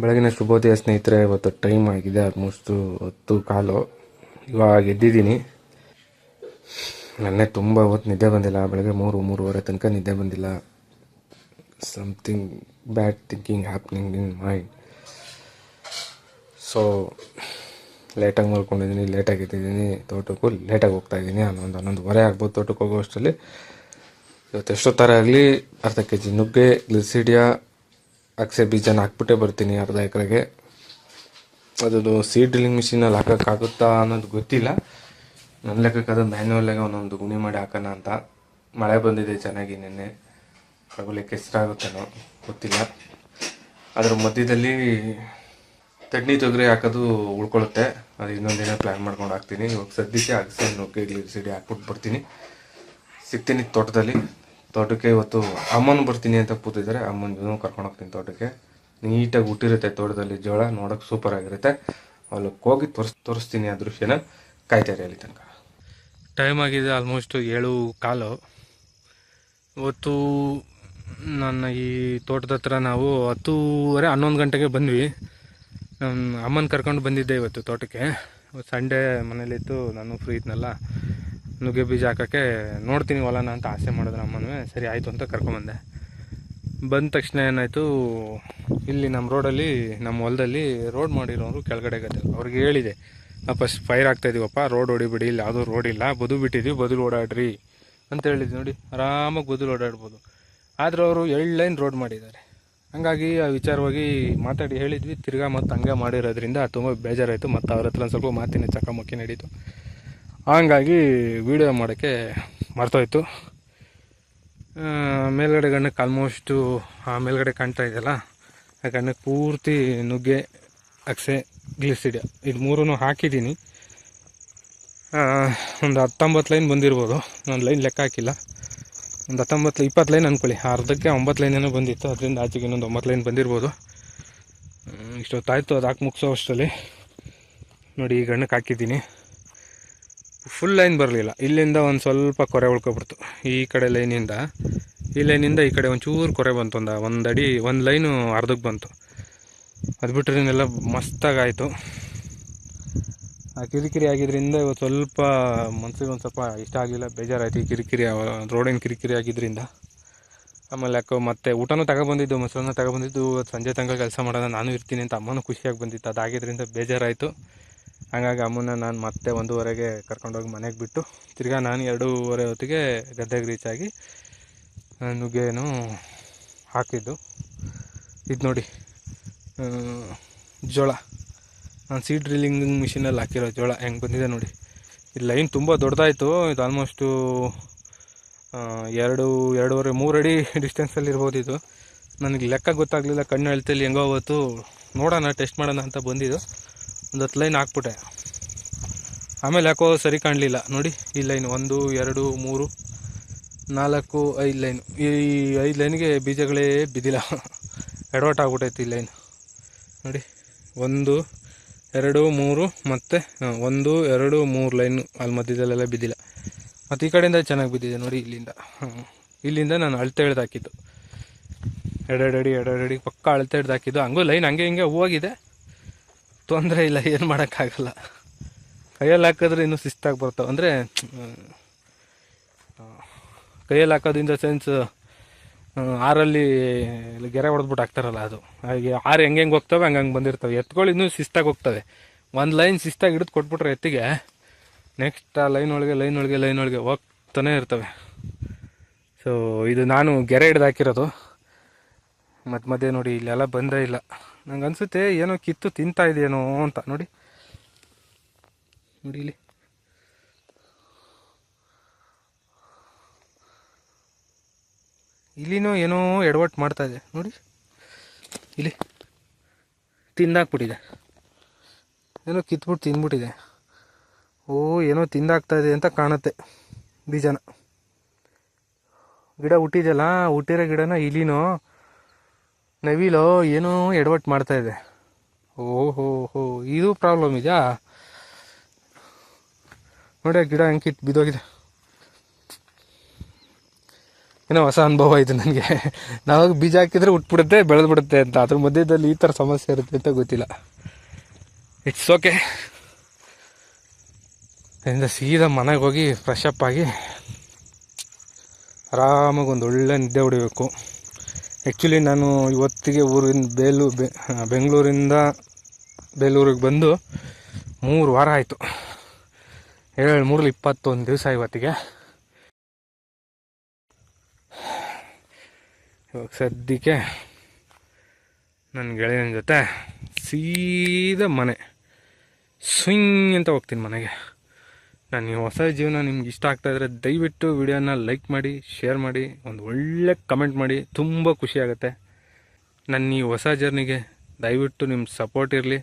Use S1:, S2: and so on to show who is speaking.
S1: ಬೆಳಗಿನ ಶುಭೋದಯ ಸ್ನೇಹಿತರೆ, ಇವತ್ತು ಟೈಮ್ ಆಗಿದೆ ಆಲ್ಮೋಸ್ಟು ಹತ್ತು ಕಾಲು. ಇವಾಗ ಎದ್ದಿದ್ದೀನಿ. ನನ್ನೇ ತುಂಬ ಹೊತ್ತು ನಿದ್ದೆ ಬಂದಿಲ್ಲ, ಬೆಳಗ್ಗೆ ಮೂರು, ಮೂರುವರೆ ತನಕ ನಿದ್ದೆ ಬಂದಿಲ್ಲ. Something bad thinking happening in mind so ಲೇಟಾಗಿ ಮಲ್ಕೊಂಡಿದ್ದೀನಿ ಲೇಟಾಗಿ ಎದ್ದಿದ್ದೀನಿ, ತೋಟಕ್ಕೂ ಲೇಟಾಗಿ ಹೋಗ್ತಾ ಇದ್ದೀನಿ. ಹನ್ನೊಂದು ಹನ್ನೊಂದುವರೆ ಆಗ್ಬೋದು ತೋಟಕ್ಕೆ ಹೋಗೋ ಅಷ್ಟರಲ್ಲಿ ಇವತ್ತು ಎಷ್ಟೊತ್ತರ ಆಗಲಿ, ಅರ್ಧ ಕೆ ಜಿ ನುಗ್ಗೆ ಗ್ಲಿಸಿಡಿಯಾ ಅಕ್ಸೆ ಬೀಜನ ಹಾಕ್ಬಿಟ್ಟೆ ಬರ್ತೀನಿ ಅರ್ಧ ಎಕರೆಗೆ. ಅದು ಸೀಡ್ ಡ್ರಿಲ್ಲಿಂಗ್ ಮಿಷಿನಲ್ಲಿ ಹಾಕೋಕ್ಕಾಗುತ್ತಾ ಅನ್ನೋದು ಗೊತ್ತಿಲ್ಲ. ನನ್ನ ಲೆಕ್ಕಕ್ಕೆ ಅದು ಮ್ಯಾನ್ಯುವಲ್ಲಾಗೆ ಒಂದೊಂದು ಗುಣಿ ಮಾಡಿ ಹಾಕೋಣ ಅಂತ. ಮಳೆ ಬಂದಿದೆ ಚೆನ್ನಾಗಿ ನಿನ್ನೆ. ಆಗೋಲಿಕ್ಕೆ ಎಷ್ಟಾಗುತ್ತೇನೋ ಗೊತ್ತಿಲ್ಲ. ಅದರ ಮಧ್ಯದಲ್ಲಿ ತಡ್ನಿ ತೊಗರಿ ಹಾಕೋದು ಉಳ್ಕೊಳ್ಳುತ್ತೆ. ಅದು ಇನ್ನೊಂದಿನ ಪ್ಲ್ಯಾನ್ ಮಾಡ್ಕೊಂಡು ಹಾಕ್ತೀನಿ. ಇವಾಗ ಸದ್ಯಕ್ಕೆ ಅಗಸೆ ನುಗ್ಗೆ ಸಿಡಿ ಹಾಕ್ಬಿಟ್ಟು ಬರ್ತೀನಿ. ಸಿಗ್ತೀನಿ ತೋಟದಲ್ಲಿ. ತೋಟಕ್ಕೆ ಇವತ್ತು ಅಮ್ಮನ ಬರ್ತೀನಿ ಅಂತ ಕೂತಿದ್ದಾರೆ. ಅಮ್ಮನ ಕರ್ಕೊಂಡು ಹೋಗ್ತೀನಿ ತೋಟಕ್ಕೆ. ನೀಟಾಗಿ ಹುಟ್ಟಿರುತ್ತೆ ತೋಟದಲ್ಲಿ ಜೋಳ, ನೋಡೋಕೆ ಸೂಪರ್ ಆಗಿರುತ್ತೆ. ಅಲ್ಲಿ ಹೋಗಿ ತೋರಿಸ್, ತೋರಿಸ್ತೀನಿ ಆ ದೃಶ್ಯನ ಕಾಯ್ತಾರೆ ಅಲ್ಲಿ ತನಕ. ಟೈಮ್ ಆಗಿದೆ ಆಲ್ಮೋಸ್ಟ್ ಏಳು ಕಾಲು. ಇವತ್ತು ನನ್ನ ಈ ತೋಟದ ಹತ್ರ ನಾವು ಹತ್ತೂವರೆ, ಹನ್ನೊಂದು ಗಂಟೆಗೆ ಬಂದ್ವಿ. ಅಮ್ಮನ ಕರ್ಕೊಂಡು ಬಂದಿದ್ದೆ ಇವತ್ತು ತೋಟಕ್ಕೆ. ಸಂಡೇ ಮನೇಲಿತ್ತು, ನಾನು ಫ್ರೀ ಇದ್ನಲ್ಲ. ನುಗ್ಗೆ ಬೀಜ ಹಾಕೋಕ್ಕೆ ನೋಡ್ತೀನಿ ಹೊಲನ ಅಂತ ಆಸೆ ಮಾಡಿದ್ರು ಅಮ್ಮನೂ. ಸರಿ, ಆಯಿತು ಅಂತ ಕರ್ಕೊಂಬಂದೆ. ಬಂದ ತಕ್ಷಣ ಏನಾಯಿತು, ಇಲ್ಲಿ ನಮ್ಮ ರೋಡಲ್ಲಿ, ನಮ್ಮ ಹೊಲದಲ್ಲಿ ರೋಡ್ ಮಾಡಿರೋರು ಕೆಳಗಡೆ ಗದ್ದೆ ಅವ್ರಿಗೆ ಹೇಳಿದೆ, ನಾವು ಫಸ್ಟ್ ಫೈರ್ ಆಗ್ತಾ ಇದೀವಪ್ಪ, ರೋಡ್ ಹೊಡಿಬಿಡಿ, ಇಲ್ಲಿ ಯಾವುದೂ ರೋಡ್ ಇಲ್ಲ ಬದು ಬಿಟ್ಟಿದ್ವಿ, ಬದುಲು ಓಡಾಡ್ರಿ ಅಂತ ಹೇಳಿದ್ವಿ ನೋಡಿ. ಆರಾಮಾಗಿ ಬದುಲು ಓಡಾಡ್ಬೋದು. ಆದ್ರೆ ಅವರು ಎರಡು ಲೈನ್ ರೋಡ್ ಮಾಡಿದ್ದಾರೆ. ಹಾಗಾಗಿ ಆ ವಿಚಾರವಾಗಿ ಮಾತಾಡಿ ಹೇಳಿದ್ವಿ, ತಿರ್ಗಾ ಮತ್ತು ಹಂಗೆ ಮಾಡಿರೋದ್ರಿಂದ ತುಂಬ ಬೇಜಾರಾಯಿತು. ಮತ್ತು ಅವ್ರ ಹತ್ರ ಒಂದು ಸ್ವಲ್ಪ ಮಾತಿನ ಚಕಮಕಿ ನಡೀತು. ಹಂಗಾಗಿ ವೀಡಿಯೋ ಮಾಡೋಕ್ಕೆ ಮರ್ತೋಯ್ತು. ಮೇಲ್ಗಡೆ ಗಣ್ಣಕ್ಕೆ ಆಲ್ಮೋಸ್ಟು ಆ, ಮೇಲ್ಗಡೆ ಕಾಣ್ತಾ ಇದೆಯಲ್ಲ, ಆ ಗಣ್ಣಕ್ಕೆ ಪೂರ್ತಿ ನುಗ್ಗೆ, ಅಕ್ಸೆ, ಗ್ಲಿಸಿಡ, ಇದು ಮೂರೂ ಹಾಕಿದ್ದೀನಿ. ಒಂದು ಹತ್ತೊಂಬತ್ತು ಲೈನ್ ಬಂದಿರ್ಬೋದು. ನಾನು ಲೈನ್ ಲೆಕ್ಕ ಹಾಕಿಲ್ಲ. ಒಂದು ಹತ್ತೊಂಬತ್ತು ಇಪ್ಪತ್ತು ಲೈನ್ ಅಂದ್ಕೊಳ್ಳಿ ಅರ್ಧಕ್ಕೆ ಒಂಬತ್ತು ಲೈನ್ ಏನೋ ಬಂದಿತ್ತು. ಅದರಿಂದ ಆಚೆಗೆ ಇನ್ನೊಂದು ಒಂಬತ್ತು ಲೈನ್ ಬಂದಿರ್ಬೋದು. ಇಷ್ಟೊತ್ತಾಯಿತು, ಅದು ಹಾಕಿ ಮುಗಿಸೋ ಅಷ್ಟರಲ್ಲಿ. ನೋಡಿ, ಈ ಗಣ್ಣಕ್ಕೆ ಹಾಕಿದ್ದೀನಿ. ಫುಲ್ ಲೈನ್ ಬರಲಿಲ್ಲ. ಇಲ್ಲಿಂದ ಒಂದು ಸ್ವಲ್ಪ ಕೊರೆ ಉಳ್ಕೊಬಿಡ್ತು. ಈ ಕಡೆ ಲೈನಿಂದ ಈ ಲೈನಿಂದ ಈ ಕಡೆ ಒಂಚೂರು ಕೊರೆ ಬಂತು. ಒಂದು ಒಂದು ಅಡಿ, ಒಂದು ಲೈನು ಅರ್ಧಕ್ಕೆ ಬಂತು. ಅದು ಬಿಟ್ಟರೆ ಇನ್ನೆಲ್ಲ ಮಸ್ತಾಗಾಯಿತು ಆ ಕಿರಿಕಿರಿ ಆಗಿದ್ರಿಂದ ಇವತ್ತು ಸ್ವಲ್ಪ ಮನಸ್ಸಿಗೆ ಒಂದು ಸ್ವಲ್ಪ ಇಷ್ಟ ಆಗಲಿಲ್ಲ. ಬೇಜಾರಾಯಿತು ಈ ಕಿರಿಕಿರಿ ರೋಡಿನ ಕಿರಿಕಿರಿ ಆಗಿದ್ದರಿಂದ ಆಮೇಲೆ ಯಾಕೋ ಮತ್ತೆ ಊಟನೂ ತಗೊಬಂದಿದ್ದು, ಮೊಸರನ್ನ ತಗೊಬಂದಿದ್ದು. ಸಂಜೆ ತನಕ ಕೆಲಸ ಮಾಡೋಣ, ನಾನು ಇರ್ತೀನಿ ಅಂತ ಅಮ್ಮನೂ ಖುಷಿಯಾಗಿ ಬಂದಿತ್ತು. ಅದಾಗಿದ್ದರಿಂದ ಬೇಜಾರಾಯಿತು. ಹಾಗಾಗಿ ಅಮ್ಮನ ನಾನು ಮತ್ತೆ ಒಂದೂವರೆಗೆ ಕರ್ಕೊಂಡೋಗಿ ಮನೆಗೆ ಬಿಟ್ಟು ತಿರ್ಗಾ ನಾನು ಎರಡೂವರೆ ಹೊತ್ತಿಗೆ ಗದ್ದೆಗೆ ರೀಚ್ ಆಗಿ ನುಗ್ಗೇನು ಹಾಕಿದ್ದು. ಇದು ನೋಡಿ ಜೋಳ. ನಾನು ಸೀಡ್ ಡ್ರಿಲ್ಲಿಂಗ್ ಮಿಷಿನಲ್ಲಿ ಹಾಕಿರೋ ಜೋಳ ಹೆಂಗೆ ಬಂದಿದೆ ನೋಡಿ. ಇದು ಲೈನ್ ತುಂಬ ದೊಡ್ಡದಾಯಿತು ಇದು ಆಲ್ಮೋಸ್ಟು ಎರಡು, ಎರಡೂವರೆ ಮೂರು ಅಡಿ ಡಿಸ್ಟೆನ್ಸಲ್ಲಿ ಇರ್ಬೋದು ಇದು. ನನಗೆ ಲೆಕ್ಕ ಗೊತ್ತಾಗಲಿಲ್ಲ, ಕಣ್ಣು ಅಳ್ತಲ್ಲಿ ಹೆಂಗೋ ಅವತ್ತು ನೋಡೋಣ ಟೆಸ್ಟ್ ಮಾಡೋಣ ಅಂತ ಬಂದಿದ್ದು. ಒಂದು ಹತ್ತು ಲೈನ್ ಹಾಕ್ಬಿಟ್ಟೆ. ಆಮೇಲೆ ಯಾಕೋ ಸರಿ ಕಾಣಲಿಲ್ಲ. ನೋಡಿ, ಈ ಲೈನ್ ಒಂದು, ಎರಡು, ಮೂರು, ನಾಲ್ಕು, ಐದು ಲೈನ್. ಈ ಐದು ಲೈನ್ಗೆ ಬೀಜಗಳೇ ಬಿದ್ದಿಲ್ಲ. ಎಡವಟ್ ಆಗ್ಬಿಟ್ಟೈತೆ ಈ ಲೈನ್. ನೋಡಿ, ಒಂದು, ಎರಡು, ಮೂರು, ಮತ್ತು ಒಂದು, ಎರಡು, ಮೂರು ಲೈನ್ ಅಲ್ಲಿ ಮಧ್ಯದಲ್ಲೆಲ್ಲ ಬಿದ್ದಿಲ್ಲ. ಮತ್ತು ಈ ಕಡೆಯಿಂದ ಚೆನ್ನಾಗಿ ಬಿದ್ದಿದೆ ನೋಡಿ ಇಲ್ಲಿಂದ. ಇಲ್ಲಿಂದ ನಾನು ಅಳತೆ ಹಿಡ್ದು ಹಾಕಿದ್ದು ಎರಡೆರಡು ಅಡಿ ಎರಡೆರಡು ಪಕ್ಕ ಅಳತೆ ಹಿಡ್ದು ಹಾಕಿದ್ದು ಹಂಗೂ ಲೈನ್ ಹಂಗೆ ಹಿಂಗೆ ಹೋಗಿದೆ ತೊಂದರೆ ಇಲ್ಲ, ಏನು ಮಾಡೋಕ್ಕಾಗಲ್ಲ. ಕೈಯಲ್ಲಿ ಹಾಕಿದ್ರೆ ಇನ್ನೂ ಶಿಸ್ತಾಗಿ ಬರ್ತಾವೆ. ಅಂದರೆ ಕೈಯಲ್ಲಿ ಹಾಕೋದು ಇನ್ ದ ಸೆನ್ಸ್ ಆರಲ್ಲಿ ಗೆರೆ ಹೊಡೆದ್ಬಿಟ್ಟು ಹಾಕ್ತಾರಲ್ಲ ಅದು. ಹಾಗೆ ಆರು ಹೆಂಗೆ ಹೆಂಗೆ ಹೋಗ್ತವೆ, ಹಂಗೆ ಹಂಗೆ ಬಂದಿರ್ತವೆ. ಎತ್ಗಳು ಇನ್ನೂ ಶಿಸ್ತಾಗಿ ಹೋಗ್ತವೆ. ಒಂದು ಲೈನ್ ಶಿಸ್ತಾಗಿ ಹಿಡಿದು ಕೊಟ್ಬಿಟ್ರೆ ಎತ್ತಿಗೆ ನೆಕ್ಸ್ಟ್ ಆ ಲೈನ್ ಒಳಗೆ ಲೈನ್ ಒಳಗೆ ಲೈನ್ ಒಳಗೆ ಹೋಗ್ತಾನೆ ಇರ್ತವೆ. ಸೊ ಇದು ನಾನು ಗೆರೆ ಹಿಡ್ದು ಹಾಕಿರೋದು. ಮತ್ತು ಮಧ್ಯೆ ನೋಡಿ, ಇಲ್ಲೆಲ್ಲ ಬಂದೇ ಇಲ್ಲ. ನಂಗೆ ಅನ್ಸುತ್ತೆ ಏನೋ ಕಿತ್ತು ತಿಂತಾ ಇದೆಯೇನೋ ಅಂತ. ನೋಡಿ. ನೋಡಿ ಇಲ್ಲಿ. ಇಲ್ಲಿನೂ ಏನೋ ಎಡವಟ್ಟು ಮಾಡ್ತಾ ಇದೆ. ನೋಡಿ. ಇಲ್ಲಿ. ತಿಂದಾಕ್ಬಿಟ್ಟಿದೆ. ಏನೋ ಕಿತ್ಬಿಟ್ಟು ತಿಂದ್ಬಿಟ್ಟಿದೆ. ಓ, ಏನೋ ತಿಂದಾಕ್ತಾ ಇದೆ ಅಂತ ಕಾಣುತ್ತೆ ಬೀಜನ. ಗಿಡ ಹುಟ್ಟಿದೆಯಲ್ಲ, ಹುಟ್ಟಿರೋ ಗಿಡನ ಇಲಿನೋ ನವಿಲೋ, ಏನೋ ಎಡವಟ್ಟು ಮಾಡ್ತಾ ಇದೆ. ಓಹೋ, ಹೋ, ಇದು ಪ್ರಾಬ್ಲಮ್ ಇದೆಯಾ? ನೋಡಿ ಗಿಡ ಕಿತ್ತು ಬಿದ್ದೋಗಿದೆ. ಏನೋ ಹೊಸ ಅನುಭವ ಆಯಿತು ನನಗೆ. ನಾವಾಗ ಬೀಜ ಹಾಕಿದ್ರೆ ಉಟ್ಬಿಡುತ್ತೆ ಬೆಳೆದು ಬಿಡುತ್ತೆ ಅಂತ. ಅದ್ರ ಮಧ್ಯದಲ್ಲಿ ಈ ಥರ ಸಮಸ್ಯೆ ಇರುತ್ತೆ ಅಂತ ಗೊತ್ತಿಲ್ಲ. ಇಟ್ಸ್ ಓಕೆ ಅದರಿಂದ ಸೀದಾ ಮನೆಗೆ ಹೋಗಿ ಫ್ರೆಶ್ ಅಪ್ ಆಗಿ ಆರಾಮಾಗಿ ಒಂದು ಒಳ್ಳೆ ನಿದ್ದೆ ಹೊಡಿಬೇಕು. ಆ್ಯಕ್ಚುಲಿ ನಾನು ಇವತ್ತಿಗೆ ಊರಿಂದ ಬೇಲೂ ಬೆಂಗಳೂರಿಂದ ಬೇಲೂರಿಗೆ ಬಂದು ಮೂರು ವಾರ ಆಯಿತು. ಏಳು ಮೂರಲ್ಲಿ ಇಪ್ಪತ್ತೊಂದು ದಿವಸ ಇವತ್ತಿಗೆ. ಇವಾಗ ಸದ್ಯಕ್ಕೆ ನನ್ನ ಗೆಳೆಯನ ಜೊತೆ ಸೀದಾ ಮನೆ. ಸ್ವಿಂಗ್ ಅಂತ ಹೋಗ್ತೀನಿ ಮನೆಗೆ. ನಾನು ಹೊಸ ಜೀವನ ನಿಮ್ಗೆ ಇಷ್ಟ ಆಗ್ತಾ ಇದ್ರೆ ದಯವಿಟ್ಟು ವಿಡಿಯೋನ ಲೈಕ್ ಮಾಡಿ ಶೇರ್ ಮಾಡಿ, ಒಂದು ಒಳ್ಳೆ ಕಮೆಂಟ್ ಮಾಡಿ, ತುಂಬ ಖುಷಿ ಆಗುತ್ತೆ. ನನ್ನ ಈ ಹೊಸ ಜರ್ನಿಗೆ ದಯವಿಟ್ಟು ನಿಮ್ಮ ಸಪೋರ್ಟ್ ಇರಲಿ.